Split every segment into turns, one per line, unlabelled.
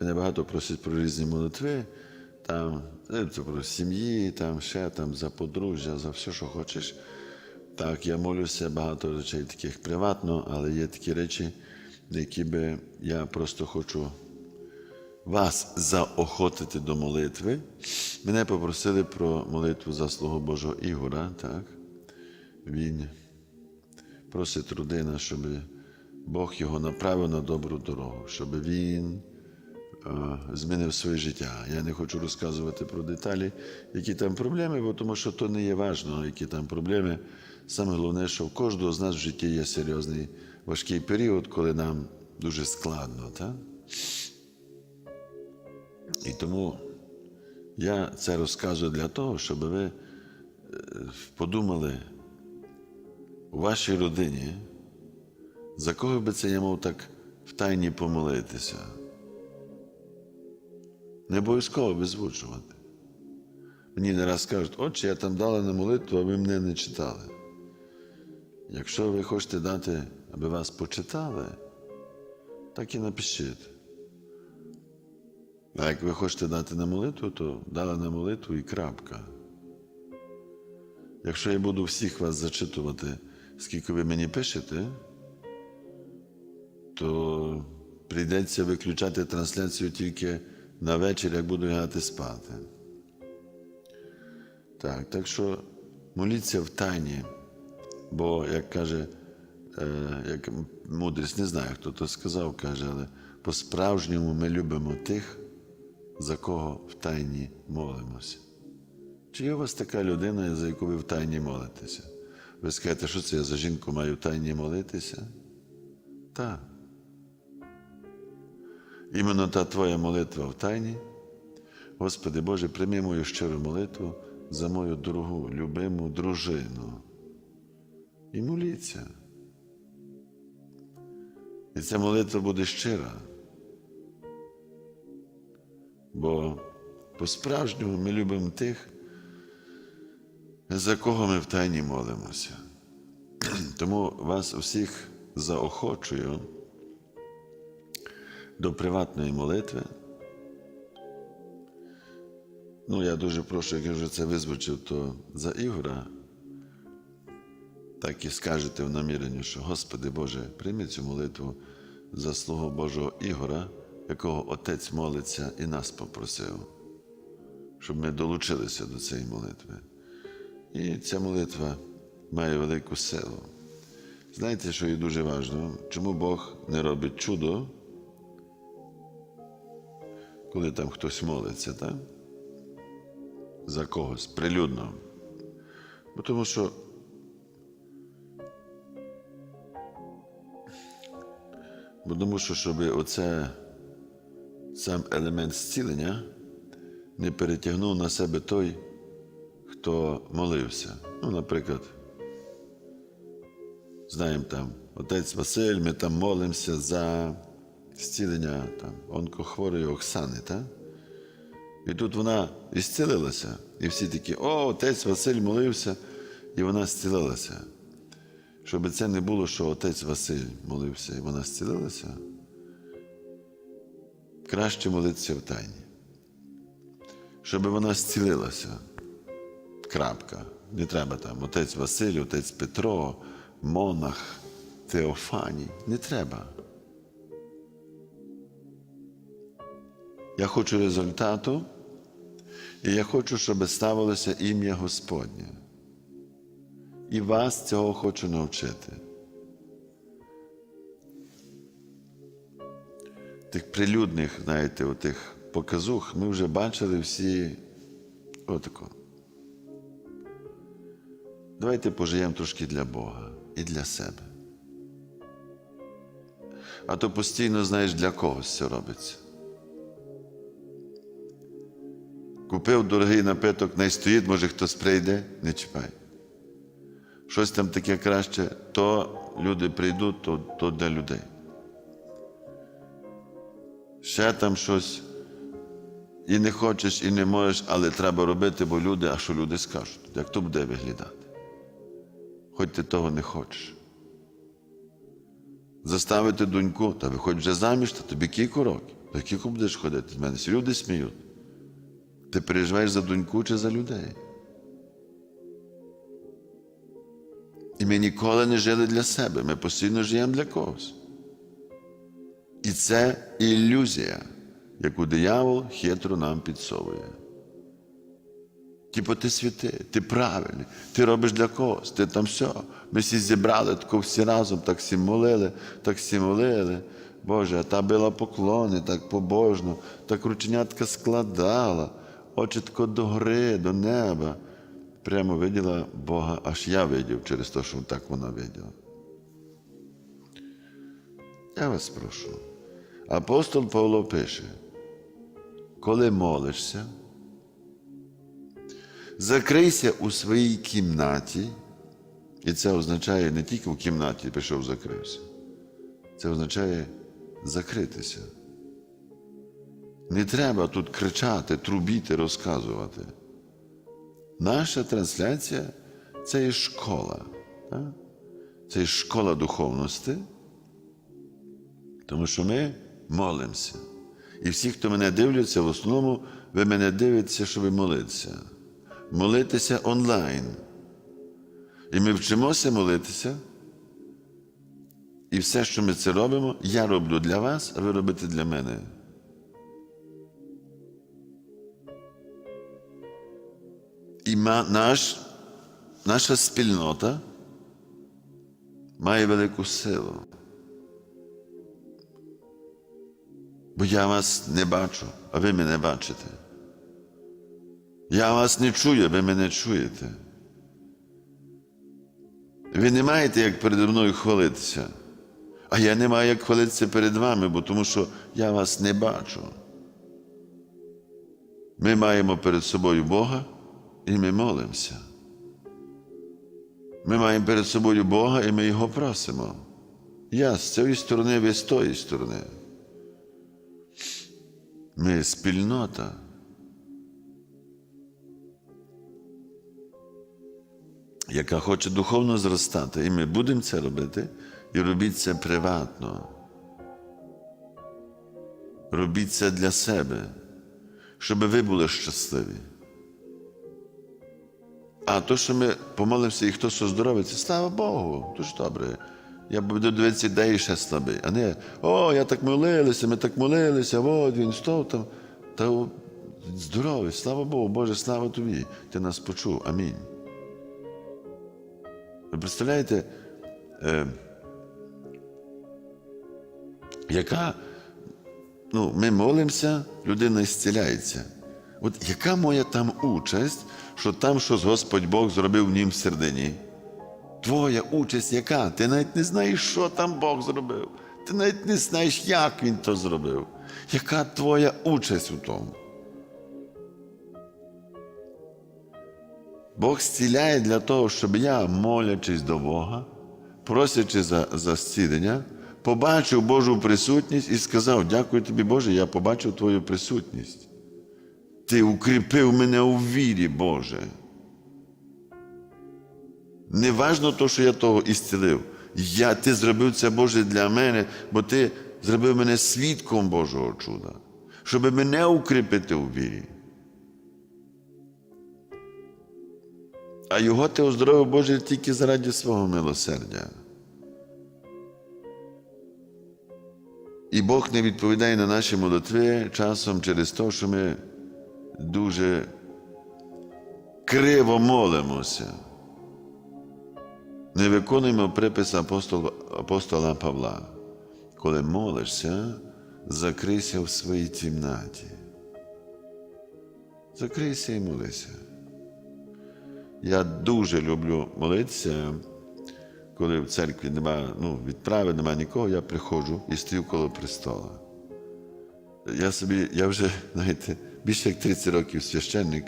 мене багато просять про різні молитви, там, це про сім'ї, там ще там за подружжя, за все, що хочеш. Так, я молюся багато речей таких приватно, але є такі речі, які би я просто хочу вас заохотити до молитви. Мене попросили про молитву за слугу Божого Ігора. Так? Він просить родина, щоб Бог його направив на добру дорогу, щоб він змінив своє життя. Я не хочу розказувати про деталі, які там проблеми, бо тому що то не є важливо, які там проблеми. Саме головне, що в кожного з нас в житті є серйозний важкий період, коли нам дуже складно. Так? І тому я це розказую для того, щоб ви е, подумали у вашій родині, за кого би це я мав так втайні помолитися. Не обов'язково визвучувати. Мені не раз кажуть, отче, я там дала на молитву, а ви мене не читали. Якщо ви хочете дати, аби вас почитали, так і напишіть. А як ви хочете дати на молитву, то дали на молитву і крапка. Якщо я буду всіх вас зачитувати, скільки ви мені пишете, то прийдеться виключати трансляцію тільки на вечір, як буду лягати спати. Так, так що моліться в тайні, бо, як каже, е, як мудрість, не знаю, хто то сказав, каже, але по-справжньому ми любимо тих, за кого в тайні молимося. Чи є у вас така людина, за яку ви в тайні молитеся? Ви скажете, що це я за жінку маю в тайні молитися? Так. Іменно та твоя молитва в тайні. Господи Боже, прийми мою щиру молитву за мою дорогу, любиму дружину. І моліться. І ця молитва буде щира. Бо по-справжньому ми любимо тих, за кого ми втайні молимося. Тому вас усіх заохочую до приватної молитви. Ну, я дуже прошу, як я вже це визвучив, то за Ігора, так і скажете в наміренні, що Господи Боже, прийми цю молитву за слугу Божого Ігора, якого Отець молиться і нас попросив, щоб ми долучилися до цієї молитви. І ця молитва має велику силу. Знаєте, що є дуже важливо? Чому Бог не робить чудо, коли там хтось молиться, так? За когось прилюдно. Бо тому що Бо тому що, щоб оце сам елемент зцілення не перетягнув на себе той, хто молився. Ну, наприклад, знаємо там, отець Василь, ми там молимося за зцілення там, онкохворої Оксани, так? І тут вона і зцілилася. І всі такі, о, отець Василь молився, і вона зцілилася. Щоб це не було, що отець Василь молився і вона зцілилася, краще молитися в тайні. Щоб вона зцілилася. Крапка. Не треба там отець Василь, отець Петро, Монах, Теофаній. Не треба. Я хочу результату, і я хочу, щоб ставилося ім'я Господнє. І вас цього хочу навчити. Тих прилюдних, знаєте, отих показух ми вже бачили всі отако. Давайте пожиємо трошки для Бога і для себе. А то постійно знаєш, для когось це робиться. Купив дорогий напиток, не стоїть, може хтось прийде, не чіпай. Щось там таке краще, то люди прийдуть, то, то для людей. Ще там щось. І не хочеш, і не можеш, але треба робити, бо люди, а що люди скажуть, як то буде виглядати? Хоч ти того не хочеш. заставити доньку, та виходь вже заміж, та тобі кілька років. Та кілько будеш ходити з мене? Всі Люди сміють. Ти переживаєш за доньку чи за людей? І ми ніколи не жили для себе, ми постійно живемо для когось. І це ілюзія, яку диявол хитро нам підсовує. Типу, ти святи, ти правильний, ти робиш для когось, ти там все. Ми всі зібрали, тако всі разом, так всі молили, так всі молили. Боже, а та била поклони, так побожно, так рученятка складала, очі тако до гори, до неба. Прямо виділа Бога, аж я видів через те, що так вона виділа. Я вас прошу. Апостол Павло пише, коли молишся, закрийся у своїй кімнаті, і це означає не тільки в кімнаті пішов, закрився. Це означає закритися. Не треба тут кричати, трубіти, розказувати. Наша трансляція це є школа. Так? Це є школа духовності, тому що ми молимося. І всі, хто мене дивляться, в основному ви мене дивитеся, щоб молитися. Молитися онлайн. І ми вчимося молитися. І все, що ми це робимо, я роблю для вас, а ви робите для мене. І наш, наша спільнота має велику силу. Бо я вас не бачу, а ви мене бачите. Я вас не чую, ви мене чуєте. Ви не маєте як передо мною хвалитися, а я не маю як хвалитися перед вами, бо тому що я вас не бачу. Ми маємо перед собою Бога і ми молимося. Ми маємо перед собою Бога і ми Його просимо. Я з цієї сторони, ви з тої сторони. Ми спільнота. Яка хоче духовно зростати, і ми будемо це робити, і робіть це приватно. Робіть це для себе, щоб ви були щасливі. А то, що ми помолимося і хтось оздоровиться, слава Богу, дуже добре. Я буду дивитися, де і ще слабий. А не, о, я так молилися, ми так молилися, от він став там. Та здоровий, слава Богу, Боже, слава тобі. Ти нас почув. Амінь. Ви представляєте, е, яка, ну, ми молимося, людина зціляється. От яка моя там участь, що там щось Господь Бог зробив в нім в середині? Твоя участь яка? Ти навіть не знаєш, що там Бог зробив. Ти навіть не знаєш, як Він то зробив. Яка твоя участь у тому? Бог зціляє для того, щоб я, молячись до Бога, просячи за, за зцілення, побачив Божу присутність і сказав: Дякую тобі, Боже, я побачив Твою присутність. Ти укріпив мене у вірі, Боже. Не важно то, що я того ісцілив. Я, Ти зробив це, Боже, для мене, бо Ти зробив мене свідком Божого чуда, щоб мене укріпити у вірі. А його ти оздоровив, Боже, тільки заради свого милосердя. І Бог не відповідає на наші молитви часом через те, що ми дуже криво молимося. Не виконуємо припис апостола, апостола Павла. Коли молишся, закрийся в своїй кімнаті. Закрийся і молися. Я дуже люблю молитися, коли в церкві немає, ну, відправи, немає нікого, я приходжу і стою коло престола. Я собі, я вже, знаєте, більше як 30 років священник,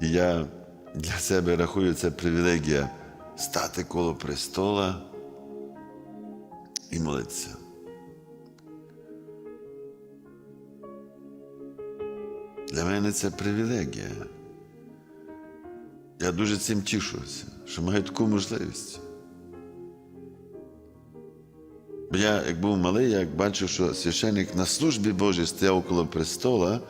і я для себе рахую це привілегія стати коло престола і молитися. Для мене це привілегія. Я дуже цим тішуся, що маю таку можливість. Бо я, як був малий, як бачив, що священник на службі Божій стояв коло престола,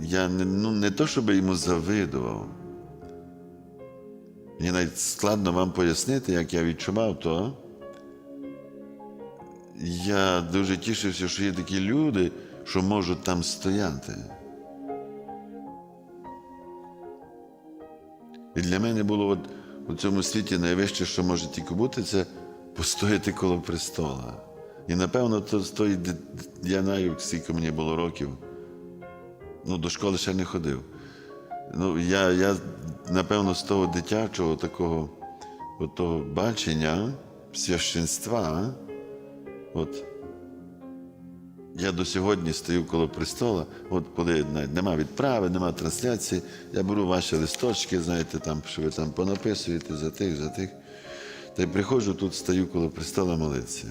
я ну, не то, щоб йому завидував. Мені навіть складно вам пояснити, як я відчував то. Я дуже тішився, що є такі люди, що можуть там стояти. І для мене було от у цьому світі найвище, що може тільки бути, це постояти коло престола. І напевно, то з я знаю, скільки мені було років. Ну, до школи ще не ходив. Ну, я, я напевно, з того дитячого такого от того бачення священства, от я до сьогодні стою коло престола, от коли навіть нема відправи, нема трансляції, я беру ваші листочки, знаєте, там, що ви там понаписуєте за тих, за тих. Та й приходжу тут, стою коло престола молитися.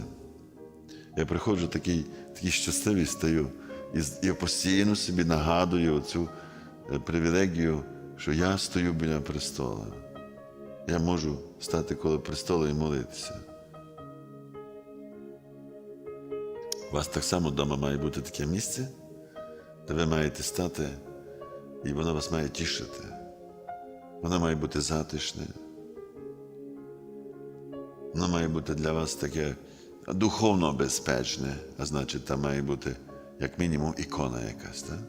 Я приходжу такий, такий щасливий стою. І я постійно собі нагадую цю привілегію, що я стою біля престола. Я можу стати коло престола і молитися. У вас так само вдома має бути таке місце, де ви маєте стати, і воно вас має тішити. Воно має бути затишне. Воно має бути для вас таке духовно безпечне, а значить, там має бути як мінімум ікона якась. Так?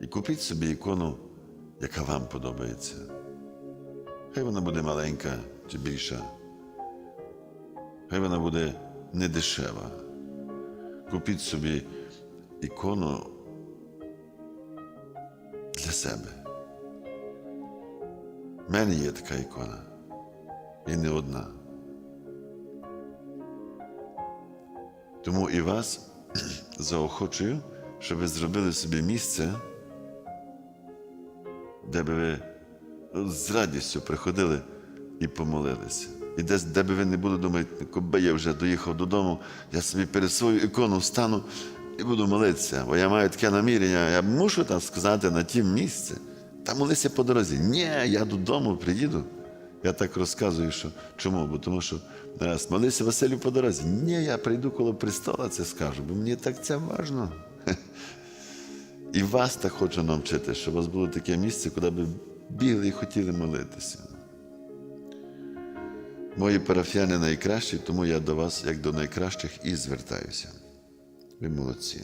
І купіть собі ікону, яка вам подобається. Хай вона буде маленька чи більша. Хай вона буде не дешева. Купіть собі ікону для себе. У мене є така ікона. І не одна. Тому і вас заохочую, щоб ви зробили собі місце, де би ви з радістю приходили і помолилися. І десь, де би ви не були, думаєте, коби я вже доїхав додому, я собі перед свою ікону встану і буду молитися, бо я маю таке намірення, я мушу так сказати на тім місці. Та молися по дорозі. Ні, я додому приїду. Я так розказую, що чому? Бо тому що раз молися Василю по дорозі. Ні, я прийду коло престола, це скажу, бо мені так це важно. І вас так хочу навчити, щоб у вас було таке місце, куди би бігли і хотіли молитися. Мої парафіяни найкращі, тому я до вас, як до найкращих, і звертаюся. Ви молодці.